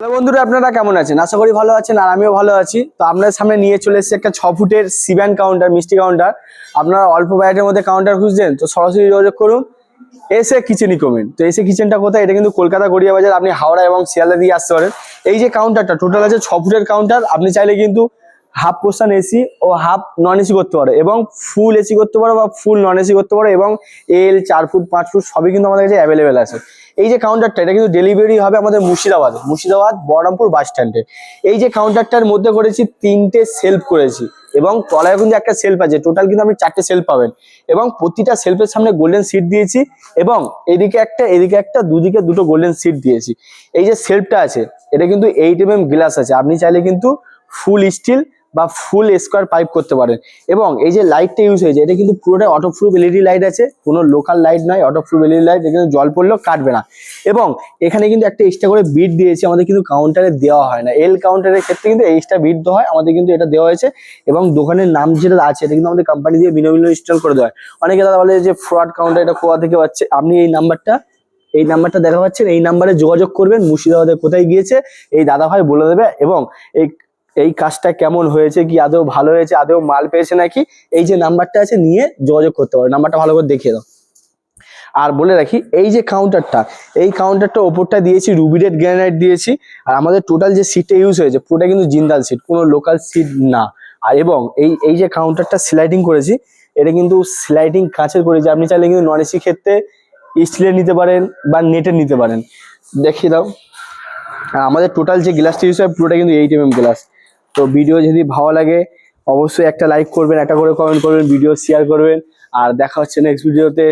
Hello বন্ধুরা, আপনারা কেমন আছেন? আশা করি ভালো আছেন আর আমিও ভালো আছি। তো আপনার সামনে নিয়ে চলে এসেছি একটা ছ ফুটের সিভ্যান কাউন্টার মিষ্টি কাউন্টার আপনারা অল্প বাজেটের মধ্যে কাউন্টার খুঁজছেন, তো সরাসরি যোগাযোগ করুন। এসে কিচেনই কমেন্ট তো এসে কিচেনটা কোথায়? এটা কিন্তু কলকাতা গড়িয়া বাজার, আপনি হাওড়া এবং শিয়ালদা দিয়ে আসতে পারেন। এই যে কাউন্টারটা টোটাল আছে ছ ফুটের কাউন্টার আপনি চাইলে কিন্তু হাফ পোর্শন এসি ও হাফ নন এসি করতে পারো এবং ফুল এসি করতে পারো বা ফুল নন এসি করতে পারো এবং এল চার ফুট, পাঁচ ফুট সবই কিন্তু আমাদের কাছে অ্যাভেলেবেল আছে। এই যে কাউন্টারটা এটা কিন্তু ডেলিভারি হবে আমাদের মুর্শিদাবাদে। মুর্শিদাবাদ, বহরমপুর বাস স্ট্যান্ডে এই যে কাউন্টারটার মধ্যে করেছি তিনটে সেলফ করেছি এবং তলায় কিন্তু একটা সেলফ আছে। টোটাল কিন্তু আপনি চারটে সেলফ পাবেন। এবং প্রতিটা সেলফের সামনে গোল্ডেন সিট দিয়েছি এবং এদিকে একটা এদিকে একটা, দুদিকে দুটো গোল্ডেন সিট দিয়েছি। এই যে সেলফটা আছে, এটা কিন্তু এইট এম এম গ্লাস আছে। আপনি চাইলে কিন্তু ফুল স্টিল বা ফুল স্কোয়ার পাইপ করতে পারেন। এবং এই যে লাইটটা ইউজ হয়েছে, এটা কিন্তু পুরোটাই অটো এলইডি লাইট আছে। কোনো লোকাল লাইট নয় অটো প্রুফ এলইডি লাইট এখানে জল পড়লেও কাটবে না। এবং এখানে কিন্তু একটা এক্সট্রা করে বিট দিয়েছে, আমাদের কিন্তু কাউন্টারে দেওয়া হয় না। এল কাউন্টারের ক্ষেত্রে কিন্তু এক্সট্রা বিট দেওয়া হয়, আমাদের কিন্তু এটা দেওয়া হয়েছে। এবং দোকানের নাম যেটা আছে, এটা কিন্তু আমাদের কোম্পানি দিয়ে বিনামূল্যে ইনস্টল করে দেওয়া হয়। অনেকে দাদা বলে যে ফ্রড কাউন্টার এটা কোয়া থেকে পাচ্ছে? আপনি এই নাম্বারটা এই নাম্বারটা দেখা পাচ্ছেন, এই নাম্বারে যোগাযোগ করবেন, মুর্শিদাবাদে কোথায় গিয়েছে, এই দাদা ভাই বলে দেবে। এবং এই এই কাজটা কেমন হয়েছে, কি আদৌ ভালো হয়েছে, আদৌ মাল পেয়েছে নাকি? এই যে নাম্বারটা আছে, নিয়ে যোগাযোগ করতে পারো। নাম্বারটা ভালো করে দেখিয়ে দাও। আর বলে রাখি, এই যে কাউন্টারটা এই কাউন্টারটা ওপরটা দিয়েছি রুবিডেড গ্রানাইট দিয়েছি, আর আমাদের টোটাল যে সিটটা ইউজ হয়েছে, পুরোটা কিন্তু জিন্দাল সিট কোনো লোকাল সিট না। আর এবং এই এই যে কাউন্টারটা স্লাইডিং করেছি, এটা কিন্তু স্লাইডিং কাঁচের করেছি। আপনি চাইলে কিন্তু নন এসি ক্ষেত্রে স্টিলের নিতে পারেন বা নেটের নিতে পারেন। দেখিয়ে দাও। আর আমাদের টোটাল যে গ্লাসটা ইউজ হয়, পুরোটা কিন্তু এইট এম এম গ্লাস তো ভিডিও যদি ভালো লাগে, অবশ্যই একটা লাইক করবেন, একটা করে কমেন্ট করবেন ভিডিও শেয়ার করবেন, আর দেখা হচ্ছে নেক্সট ভিডিওতে